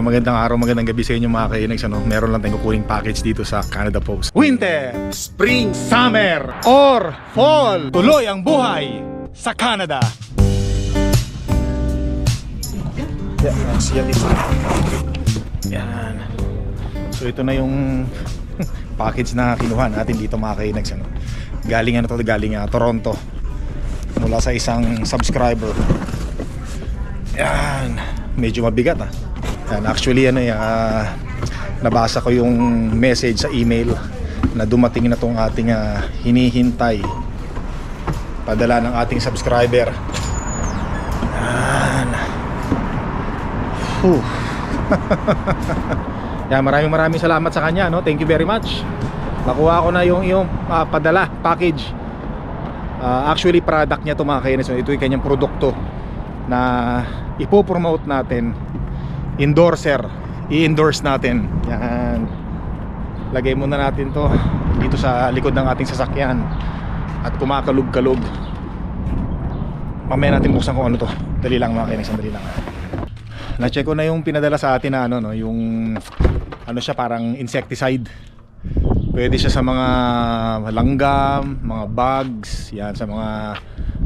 Magandang araw, magandang gabi sa inyo mga kainags. Ano? Meron lang tayong kukuning package dito sa Canada Post. Winter, Spring, Summer, or Fall. Tuloy ang buhay sa Canada. Yan. So ito na yung package na kinuha natin dito mga kainags. Ano? Galing ano to, galing ah, Toronto. Mula sa isang subscriber. Yan. Medyo mabigat ah. Yan, actually ano ah, nabasa ko yung message sa email na dumating na tong ating ah, hinihintay padala ng ating subscriber. Yan. Whew. Yan, maraming maraming salamat sa kanya, no? Thank you very much. Nakuha ko na yung yung ah, padala package. Ah, actually product niya to mga kainis. Ito yung kanyang produkto na ipopromote natin endorser. I-endorse natin. Yan. Lagay muna natin to dito sa likod ng ating sasakyan. At kumakalog-kalog. Mamaya natin buksan kung ano to. Dali lang mga kainis dali lang. Na-check ko na yung pinadala sa atin na ano no? Yung ano siya parang insecticide. Pwede siya sa mga langgam mga bugs yan sa mga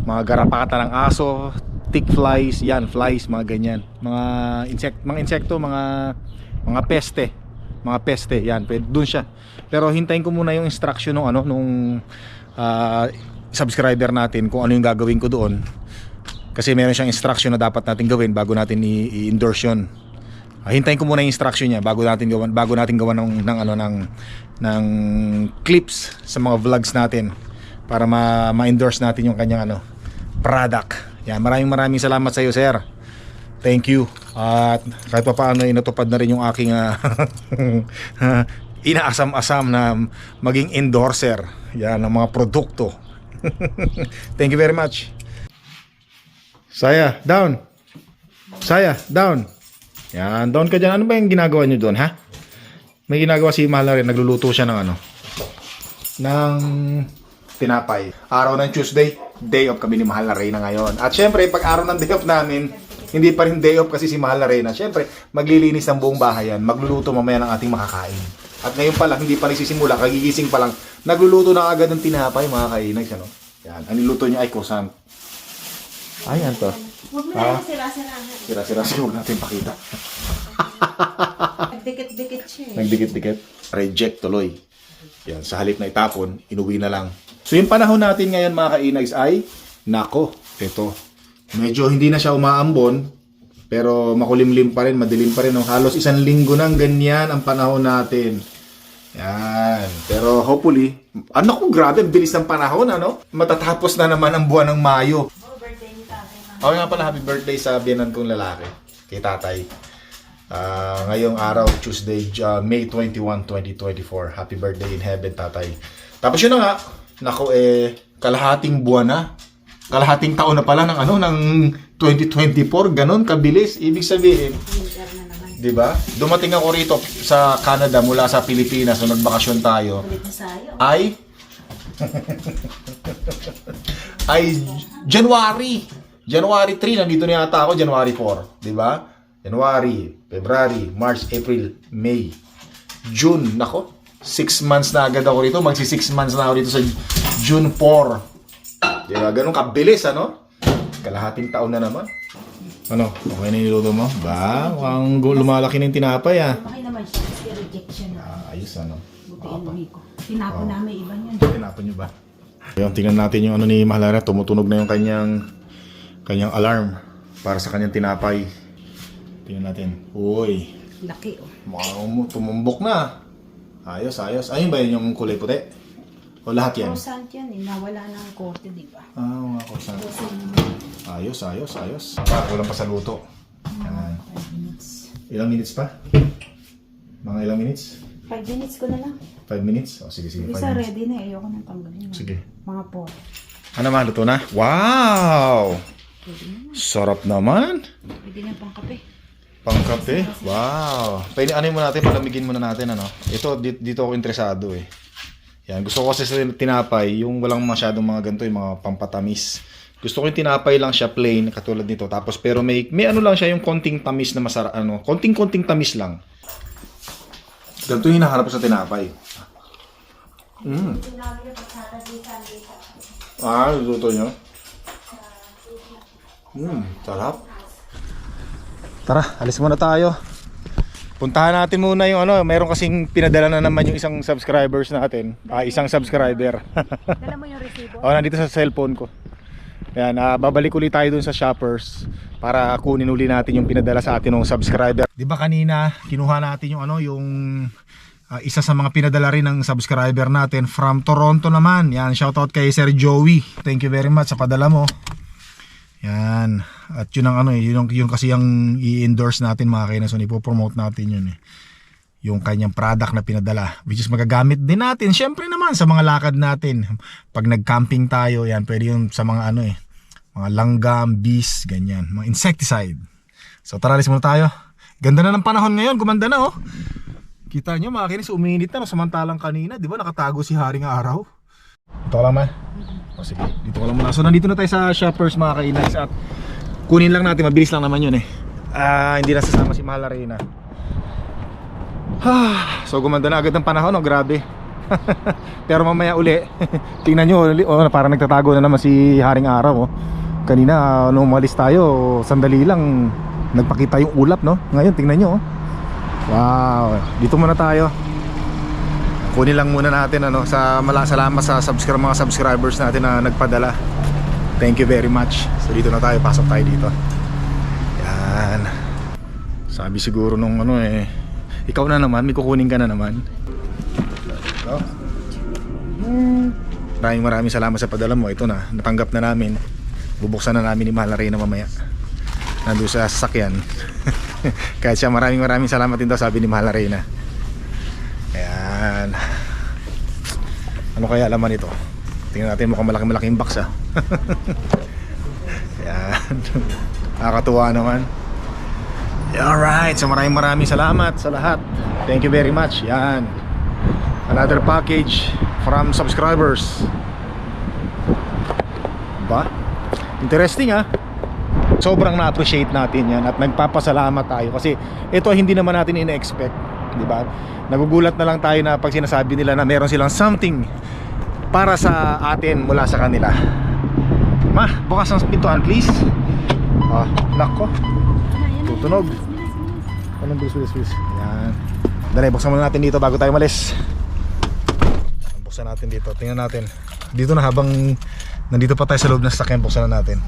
mga garapata ng aso tick flies yan flies mga ganyan. Mga insect mga insekto mga mga peste. Mga peste yan dun siya. Pero hintayin ko muna yung instruction nung ano nung ah, subscriber natin kung ano yung gagawin ko doon. Kasi meron siyang instruction na dapat natin gawin bago natin i-endorse yun. Ah, hintayin ko muna yung instruction niya bago natin gawan bago natin gawan ng, ng ano ng ng clips sa mga vlogs natin para ma- ma-endorse natin yung kanyang ano product. Yan, maraming maraming salamat sa iyo, sir. Thank you. At kahit pa paano inatupad na rin yung aking ah, inaasam-asam na maging endorser yan ng mga produkto. Thank you very much. Saya, down. Saya, down. Yan, down ka dyan. Ano ba yung ginagawa nyo doon, ha? May ginagawa si Mahal na rin. Nagluluto siya ng ano? Ng tinapay. Araw ng Tuesday, day off kami ni Mahal na Reyna ngayon. At syempre, pag araw ng day off namin, hindi pa rin day off kasi si Mahal na Reyna. Syempre, maglilinis ng buong bahay yan. Magluluto mamaya ng ating makakain. At ngayon pa lang, hindi pa nagsisimula, kagigising pa lang, nagluluto na agad ng tinapay, mga kainags, ano? Yan, ang niluto niya ay croissant. Ayan to. Huwag mo na sira-sirahan. Sira-sira siya, huwag natin pakita. Nagdikit-dikit siya eh. Nagdikit-dikit. Reject tuloy. Yan, sa halip na itapon, inuwi na lang. So yung panahon natin ngayon mga kainags ay, nako, ito. Medyo hindi na siya umaambon, pero makulimlim pa rin, madilim pa rin. No? Halos isang linggo nang ganyan ang panahon natin. Yan. Pero hopefully, ano ko, grabe, ang bilis ng panahon, ano? Matatapos na naman ang buwan ng Mayo. Oh, birthday ni tatay. Ako nga pala, happy birthday sa biyanan kong lalaki, kay tatay. Ah, ngayong araw, Tuesday, uh, May 21, 2024. Happy birthday in heaven, tatay. Tapos yun na nga, nako eh, kalahating buwan na. Kalahating taon na pala ng ano, ng 2024, ganun, kabilis. Ibig sabihin, di ba? Dumating ako rito sa Canada mula sa Pilipinas, so nagbakasyon tayo ay ay January. January 3 nandito na yata ako January 4, di ba? January, February, March, April, May, June. Nako, 6 months na agad ako rito. Magsi 6 months na ako dito sa June 4. Di ba? Ganun kabilis, ano? Kalahating taon na naman. Ano? Okay na niluto mo? Ba? Mukhang lumalaki ng tinapay, ah. Lumaki naman siya kasi rejection na. Ah, ayos, ano? Buti inuwi ko. Tinapon namin iba niyan. Tinapon nyo ba? Yung tingnan natin yung ano ni Mahalara, tumutunog na yung kanyang kanyang alarm para sa kanyang tinapay. Tingnan natin. Uy, Laki oh. mukhang tumumbok na. Ayos, ayos. Ayun ba yun yung kulay puti? O lahat yan? Croissant yan eh. Nawala ng korte, di ba? Ah, mga. Kasi Ayos, ayos, ayos. Pa, kulang pa sa luto. Yan. 5 minutes. Ilang minutes pa? Mga ilang minutes? 5 minutes ko na lang. 5 minutes? O, sige, sige. 5 Isa minutes. ready na eh. Ayoko nang tanggalin. Sige. Mga 4. Ano ma, luto na? Wow! Pwede na. Sarap naman. Pwede na pang kape. Pangkape? Wow. Pwede ano mo natin, palamigin muna natin ano. Ito dito, ako interesado eh. Yan, gusto ko kasi sa tinapay, yung walang masyadong mga ganito, yung mga pampatamis. Gusto ko yung tinapay lang siya plain katulad nito. Tapos pero may may ano lang siya yung konting tamis na masarap ano, konting-konting tamis lang. Ganito yung hinahanap ko sa tinapay. Mm. Ah, luto nyo? Mm, sarap. Tara, alis muna tayo. Puntahan natin muna yung ano, meron kasing pinadala na naman yung isang subscribers natin. Ah, isang subscriber. Dala mo yung resibo? oh, nandito sa cellphone ko. Yan, ah, babalik ulit tayo dun sa shoppers para kunin uli natin yung pinadala sa atin ng subscriber. 'Di ba kanina kinuha natin yung ano, yung ah, isa sa mga pinadala rin ng subscriber natin from Toronto naman. Yan, shoutout kay Sir Joey. Thank you very much sa padala mo. Yan. At yun ang ano eh, yun, yun kasi ang i-endorse natin mga kainas. ipo-promote natin yun eh. Yung kanyang product na pinadala. Which is magagamit din natin. Siyempre naman sa mga lakad natin. Pag nag-camping tayo, yan. Pwede yun sa mga ano eh. Mga langgam, bees, ganyan. Mga insecticide. So tara, alis muna tayo. Ganda na ng panahon ngayon. Gumanda na oh. Kita nyo mga kainis, uminit na no, samantalang kanina. Di ba nakatago si Haring Araw? Ito lang ma. O sige, dito ko lang muna. So nandito na tayo sa shoppers mga kainis at kunin lang natin, mabilis lang naman yun eh. Ah, hindi na sasama si Mahal Arena. Ah, so gumanda na agad ng panahon, oh, grabe. Pero mamaya uli, tingnan nyo, oh, parang nagtatago na naman si Haring Araw. Oh. Kanina, nung umalis tayo, sandali lang, nagpakita yung ulap, no? Ngayon, tingnan nyo, oh. Wow, dito muna tayo. Kunin lang muna natin ano sa mala salamat sa subscribe mga subscribers natin na nagpadala. Thank you very much. So dito na tayo, pasok tayo dito. Yan. Sabi siguro nung ano eh, ikaw na naman, may kukunin ka na naman. Ito. Maraming maraming salamat sa padala mo. Ito na, natanggap na namin. Bubuksan na namin ni Mahal Reyna mamaya. Nandun sa sasakyan. Kahit siya maraming maraming salamat din daw sabi ni Mahal Reyna. Ayan. Ano kaya laman ito? Tingnan natin mukhang malaki malaking box ah. Ayan. Nakakatuwa naman. Alright, so maraming maraming salamat sa lahat. Thank you very much. Yan. Another package from subscribers. Ba? Interesting ah. Sobrang na-appreciate natin yan at nagpapasalamat tayo kasi ito hindi naman natin ina-expect, di ba? Nagugulat na lang tayo na pag sinasabi nila na meron silang something para sa atin mula sa kanila. Ma, bukas ang pintuan please. Ah, nako. Tutunog. Anong bilis, bilis, bilis. Ayan. Dali, buksan muna natin dito bago tayo malis. Buksan natin dito. Tingnan natin. Dito na habang nandito pa tayo sa loob ng sasakyan, buksan na natin.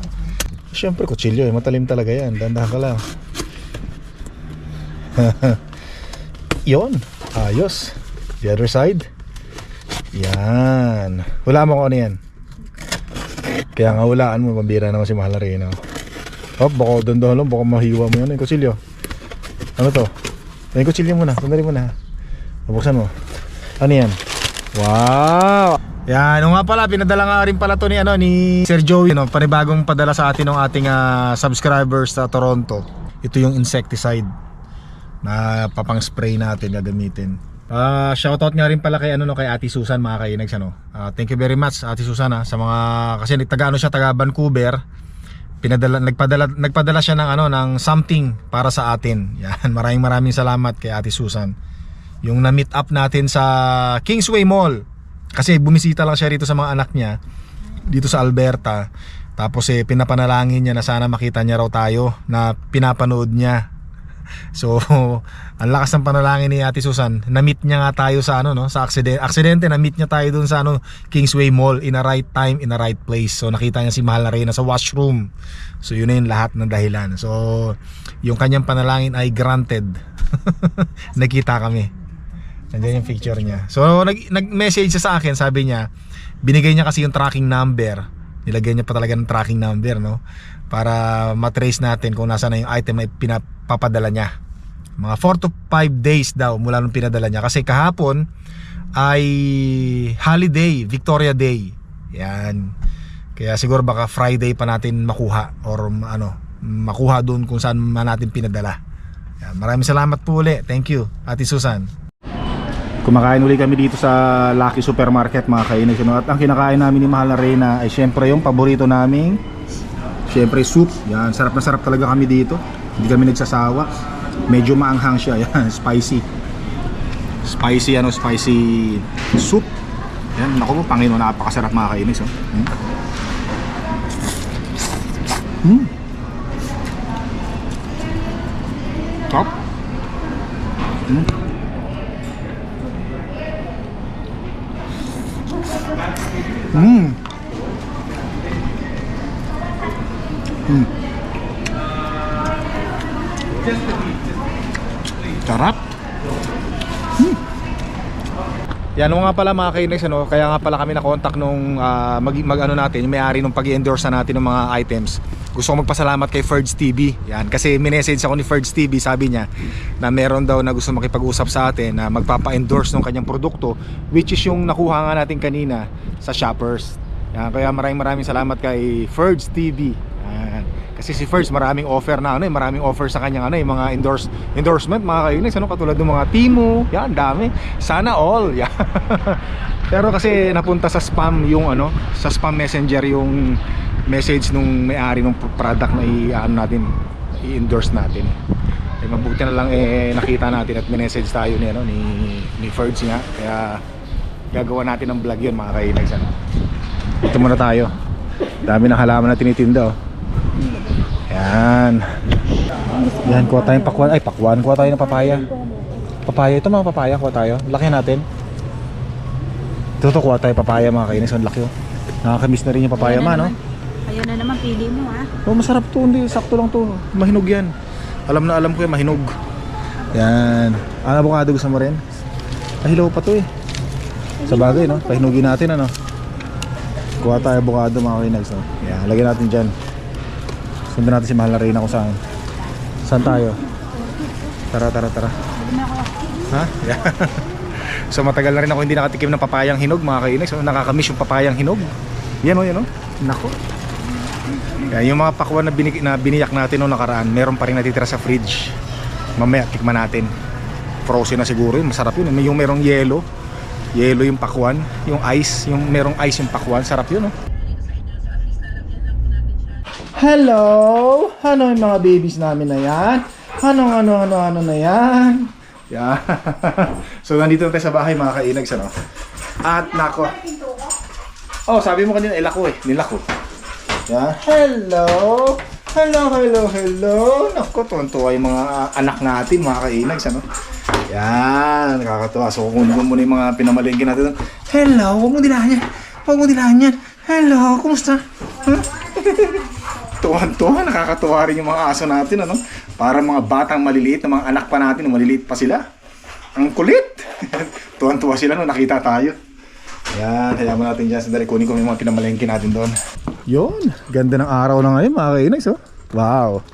Siyempre, kutsilyo eh. Matalim talaga yan. Dandahan ka lang. Yon. Ayos. The other side. Yan. Wala mo kung ano yan. Kaya nga hulaan mo, pambira naman si Mahal Arena. Hop, baka doon lang, baka mahiwa mo yan. Yung kutsilyo. Ano to? Yung kutsilyo muna, sandali muna. Nabuksan mo. Ano yan? Wow! Yan, ano nga pala, pinadala nga rin pala to ni, ano, ni Sir Joey, no, panibagong padala sa atin ng ating ah, subscribers sa Toronto. Ito yung insecticide na papang spray natin gagamitin. Ah, shoutout nga rin pala kay ano no kay Ate Susan mga kainags ano. Ah, thank you very much Ate Susan ah, sa mga kasi taga ano siya taga Vancouver. Pinadala nagpadala nagpadala siya ng ano ng something para sa atin. Yan, maraming maraming salamat kay Ate Susan. Yung na-meet up natin sa Kingsway Mall. Kasi bumisita lang siya rito sa mga anak niya dito sa Alberta. Tapos eh pinapanalangin niya na sana makita niya raw tayo na pinapanood niya So, ang lakas ng panalangin ni Ate Susan. Na-meet niya nga tayo sa ano no, sa aksidente. Aksidente na-meet niya tayo dun sa ano, Kingsway Mall in a right time, in a right place. So, nakita niya si Mahal na Reyna sa washroom. So, yun na yung lahat ng dahilan. So, yung kanyang panalangin ay granted. Nakita kami. Nandiyan yung picture niya. So, nag- nag-message siya sa akin, sabi niya, binigay niya kasi yung tracking number. Nilagay niya pa talaga ng tracking number, no? Para matrace natin kung nasa na yung item na pinapapadala niya. Mga 4 to 5 days daw mula nung pinadala niya. Kasi kahapon ay holiday, Victoria Day. Yan. Kaya siguro baka Friday pa natin makuha or ano, makuha doon kung saan man natin pinadala. Yan. Maraming salamat po uli. Thank you, Ate Susan. Kumakain uli kami dito sa Lucky Supermarket mga kainis. At ang kinakain namin ni Mahal na Reyna ay syempre yung paborito naming syempre soup. Yan, sarap na sarap talaga kami dito. Hindi kami nagsasawa. Medyo maanghang siya. Yan, spicy. Spicy ano, spicy soup. Yan, naku po, Panginoon, napakasarap mga kainis. Oh. Hmm. Hmm. Pala mga kainex ano, kaya nga pala kami na-contact nung ah, mag, mag ano natin, yung may-ari nung pag-endorse na natin ng mga items. Gusto ko magpasalamat kay Ferds TV. Yan, kasi minessage ako ni Ferds TV, sabi niya na meron daw na gusto makipag-usap sa atin na magpapa-endorse ng kanyang produkto which is yung nakuha nga natin kanina sa Shoppers. Yan, kaya maraming maraming salamat kay Ferds TV. Kasi si Ferds maraming offer na ano, eh, maraming offer sa kanyang ano, yung mga endorse endorsement mga kainis, ano katulad ng mga Timo, yan dami. Sana all. Yan. Pero kasi napunta sa spam yung ano, sa spam messenger yung message nung may-ari ng product na i-ano natin, i-endorse natin. Eh mabuti na lang eh nakita natin at message tayo ni ano ni ni Ferds nga. Kaya gagawa natin ng vlog yun mga kainis ano. Ito muna tayo. Dami ng halaman na tinitinda oh. Yan. Yan, kuha tayong pakwan. Ay, pakwan. Kuha tayo ng papaya. Papaya. Ito mga papaya. Kuha tayo. Laki natin. Ito to, kuha tayo papaya mga kainis. Ang laki oh. Nakakamiss na rin yung papaya man, no? Ayan na naman, pili mo ah. Oh, masarap to. Hindi, sakto lang to. Mahinog yan. Alam na alam ko yan, mahinog. Yan. Ang avocado gusto mo rin? Pahilaw pa to eh. Sa bagay, no? Pahinugin natin, ano? Kuha tayo avocado mga kinags, no? Yan, lagyan natin dyan. Sundan natin si Mahal na Reyna kung saan. Saan tayo? Tara, tara, tara. Ha? Yeah. so matagal na rin ako hindi nakatikim ng papayang hinog mga kainis. So, nakakamiss yung papayang hinog. Yan o, yan o. Nako. Yan, yung mga pakwan na, binig, na biniyak natin noong nakaraan, meron pa rin natitira sa fridge. Mamaya, tikman natin. Frozen na siguro yun. Masarap yun. May yung merong yelo. Yelo yung pakwan. Yung ice. Yung merong ice yung pakwan. Sarap yun, oh. Hello! Ano yung mga babies namin na yan? Ano, ano, ano, ano na yan? Yan. so, nandito na tayo sa bahay mga kainags, ano? At, nako. Oh, sabi mo kanina, ilako eh. Nilako. Yan. Hello! Hello, hello, hello! Nako, tuwan-tuwa yung mga ah, anak natin, mga kainags, ano? Yan, nakakatuwa. So, kukunin muna yung mga pinamalingkin natin. Hello, huwag mo dilahan yan. Huwag mo dilahan yan. Hello, kumusta? Huh? Tuwan-tuwa, nakakatuwa rin yung mga aso natin, ano? Para mga batang maliliit, na mga anak pa natin, maliliit pa sila. Ang kulit! Tuwan-tuwa sila nung nakita tayo. Yan, hayaan mo natin dyan. Sandali, kunin ko yung mga pinamalengke natin doon. Yun, ganda ng araw na ngayon, mga kainags, oh. Wow.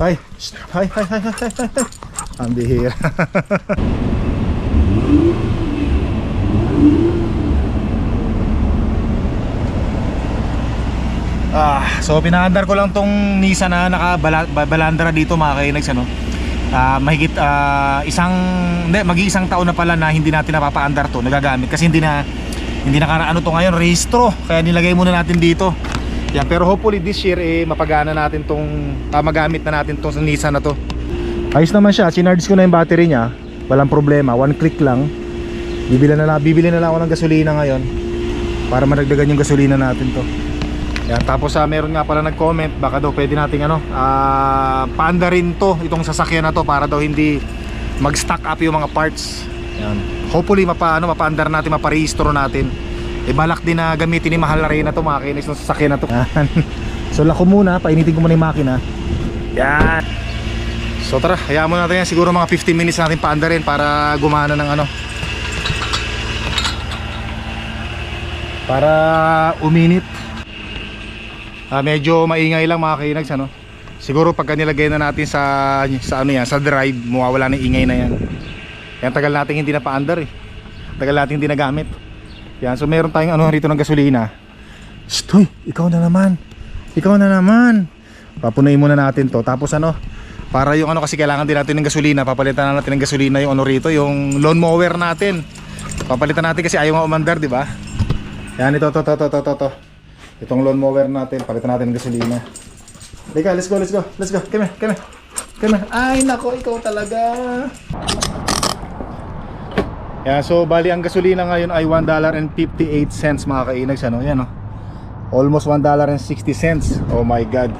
Hi, Shh. hi, hi, hi, hi, hi, hi. Ang bihira. Ah, so pinaandar ko lang tong Nissan na nakabalandra dito mga kainags ano. Ah, mahigit ah, isang hindi mag-iisang taon na pala na hindi natin napapaandar to, nagagamit kasi hindi na hindi na ano to ngayon rehistro kaya nilagay muna natin dito. Yan, pero hopefully this year eh mapagana natin tong ah, magamit na natin tong Nissan na to. Ayos naman siya, sinarge ko na yung battery niya. Walang problema, one click lang. Bibili na lang, bibili na lang ako ng gasolina ngayon para madagdagan yung gasolina natin to. Yan, tapos sa meron nga pala nag-comment, baka daw pwede nating ano, ah paanda rin to itong sasakyan na to para daw hindi mag-stock up yung mga parts. Yan. Hopefully mapa ano, mapaandar natin, maparehistro natin. E balak din na gamitin ni Mahal na rin na to mga kinis ng sasakyan na to. Yan. so lako muna, painitin ko muna yung makina. Yan. So tara, hayaan mo natin yan. Siguro mga 15 minutes natin paandarin para gumana ng ano. Para uminit. Ah, medyo maingay lang mga kainags ano. Siguro pagka nilagay na natin sa sa ano yan, sa drive, mawawala ng ingay na yan. Yan tagal natin hindi na paandar eh. Tagal natin hindi nagamit. Yan, so meron tayong ano rito ng gasolina. Stoy, ikaw na naman. Ikaw na naman. Papunayin muna natin to. Tapos ano, Para yung ano kasi kailangan din natin ng gasolina, papalitan na natin ng gasolina yung ano rito, yung lawn mower natin. Papalitan natin kasi ayaw nga umandar, di ba? Yan ito, to, to, to, to, to, to. Itong lawn mower natin, palitan natin ng gasolina. Halika, let's go, let's go, let's go. Come here, come here. Come here. Ay, nako, ikaw talaga. Yan, so bali ang gasolina ngayon ay $1.58 mga kainags, ano? Yan, oh. Almost $1.60. Oh my god.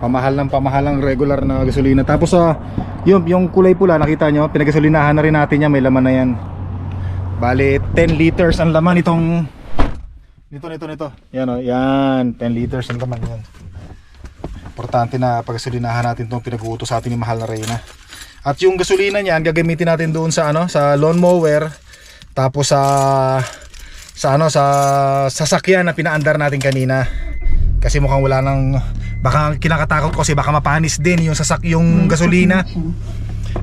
Pamahal ng pamahal ang regular na gasolina. Tapos sa yung yung kulay pula, nakita nyo, pinagasolinahan na rin natin yan, may laman na yan. Bali 10 liters ang laman itong nito nito nito. Yan oh, yan, 10 liters ang laman yan. Importante na pagasolinahan natin itong pinag-uutos sa atin ni Mahal na Reyna. At yung gasolina niyan, gagamitin natin doon sa ano, sa lawn mower, tapos sa sa ano sa sasakyan na pinaandar natin kanina. Kasi mukhang wala nang baka kinakatakot ko kasi baka mapanis din yung sasak yung gasolina.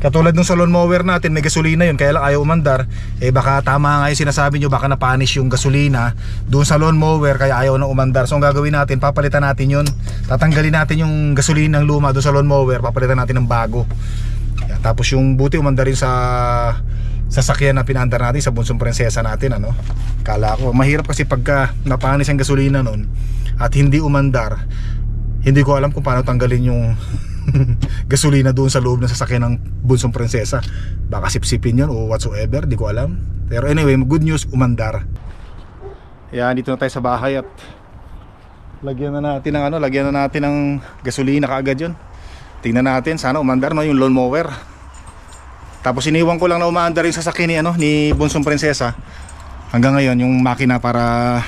Katulad nung sa lawn mower natin, may gasolina yun, kaya lang ayaw umandar. Eh baka tama nga yung sinasabi nyo, baka napanis yung gasolina doon sa lawn mower, kaya ayaw na umandar. So ang gagawin natin, papalitan natin yun. Tatanggalin natin yung gasolina ng luma doon sa lawn mower, papalitan natin ng bago. Yan, tapos yung buti umandar rin sa sasakyan na pinandar natin sa bunsong prinsesa natin ano. Kala ko mahirap kasi pagka napanis ang gasolina noon at hindi umandar. Hindi ko alam kung paano tanggalin yung gasolina doon sa loob ng sasakyan ng bunsong prinsesa. Baka sipsipin yun o whatsoever, di ko alam. Pero anyway, good news, umandar. Yan, dito na tayo sa bahay at lagyan na natin ng ano, lagyan na natin ng gasolina kaagad yun. Tingnan natin, sana umandar no yung lawn mower. Tapos iniwan ko lang na umaandar yung sasakyan ni ano ni Bunsong Prinsesa. Hanggang ngayon yung makina para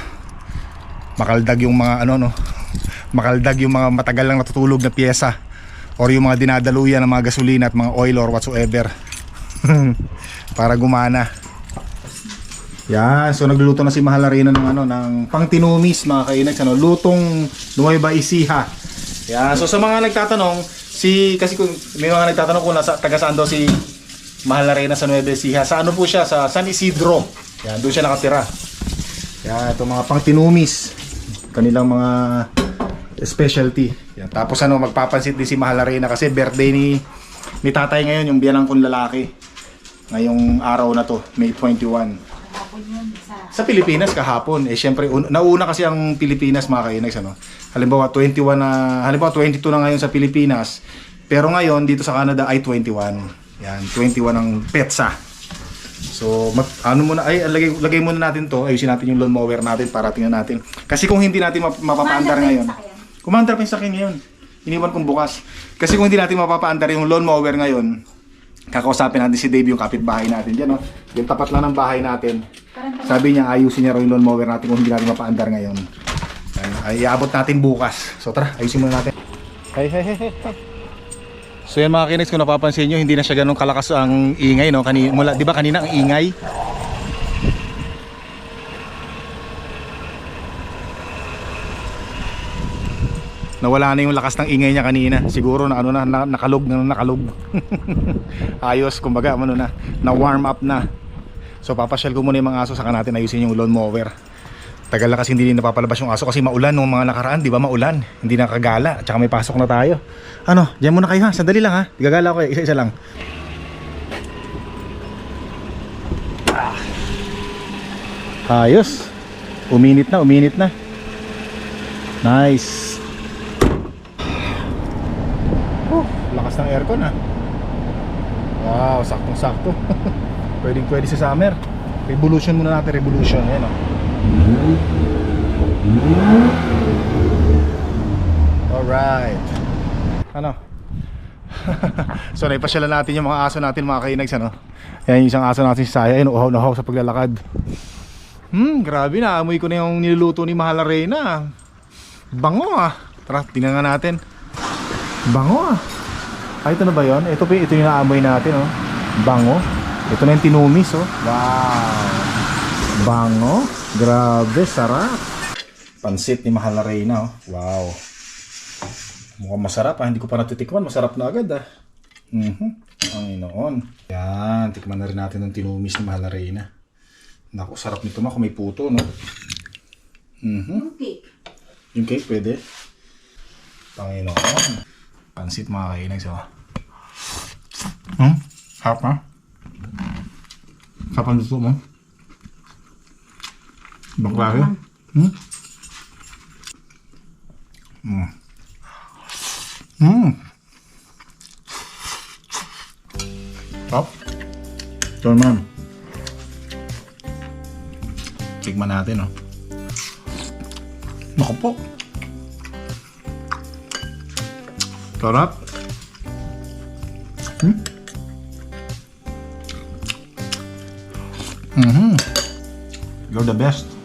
makaldag yung mga ano no, makaldag yung mga matagal lang natutulog na piyesa or yung mga dinadaluyan ng mga gasolina at mga oil or whatsoever. para gumana. Yan, so nagluluto na si Mahal Arena ng ano ng pangtinumis mga kainags ano, lutong Nueva Ecija. Yan, so sa mga nagtatanong, si kasi kung may mga nagtatanong kung nasa taga saan si Mahal Arena sa Nueva Ecija. Sa ano po siya? Sa San Isidro. Yan, doon siya nakatira. Yan, ito mga pangtinumis. Kanilang mga specialty. Yan, tapos ano, magpapansit din si Mahal Arena kasi birthday ni ni tatay ngayon, yung biyanang kong lalaki. Ngayong araw na to, May 21 Hapon yun sa... sa Pilipinas kahapon eh syempre un- nauna kasi ang Pilipinas mga kainags ano? Halimbawa 21 na halimbawa 22 na ngayon sa Pilipinas. Pero ngayon dito sa Canada ay 21 yan 21 ang petsa. So mag, ano muna ay lagay, lagay muna natin to. Ayusin natin yung lawn mower natin para tingnan natin. Kasi kung hindi natin map- mapapaandar ngayon kumandar pa yung sakyan ngayon iniwan kong bukas kasi kung hindi natin mapapaandar yung lawn mower ngayon kakausapin natin si Dave yung kapitbahay natin dyan no? yung tapat lang ng bahay natin sabi niya ayusin niya raw yung lawn mower natin kung hindi natin mapaandar ngayon. Ay, iabot natin bukas. So tara, ayusin muna natin. Hey, hey, hey. hey. So yan mga kinex, kung napapansin nyo, hindi na siya ganun kalakas ang ingay, no? Kani, mula, di ba kanina ang ingay? Nawala na yung lakas ng ingay niya kanina. Siguro na ano na, na nakalog na nakalog. Ayos, kumbaga ano na, na warm up na. So papasyal ko muna yung mga aso saka natin ayusin yung lawn mower. Tagal na kasi hindi din napapalabas yung aso kasi maulan nung mga nakaraan, di ba maulan? Hindi nakagala, tsaka may pasok na tayo. Ano, diyan muna kayo ha, sandali lang ha. Gagala ko eh, isa-isa lang. Ah. Ayos. Uminit na, uminit na. Nice. Oh, lakas ng aircon ha. Wow, saktong-sakto. Pwedeng pwede sa summer. Revolution muna natin, revolution. Ayan o. Alright. Ano? so naipasyalan natin yung mga aso natin mga kainags ano. Yan yung isang aso natin si Saya. Ayun, uhaw na uhaw sa paglalakad. Hmm, grabe na. Amoy ko na yung niluluto ni Mahal Arena. Bango ah. Tara, tingnan natin. Bango ah. Ay, ito na ba yun? Ito, ito yung naamoy natin oh. Bango. Ito na yung tinumis oh. Wow. Bango. Grabe, sarap. Pansit ni Mahal na Reyna oh. Wow. Mukhang masarap ah. Hindi ko pa natitikman. Masarap na agad ah. Mhm. Ang inoon. Yan. Tikman na rin natin ng tinumis ni Mahal na Reyna. Naku, sarap nito ma kung may puto no. Mhm. Okay. Yung cake pwede. Panginoon. Pansit mga kainag so. Hmm? Sarap ha? Sarap ang luto mo? Ibang klase? Hmm? Mm. Mm. Sarap. Ito naman. Tikman natin, oh. Naku po. Sarap. Hmm? Mm-hmm. You're the best.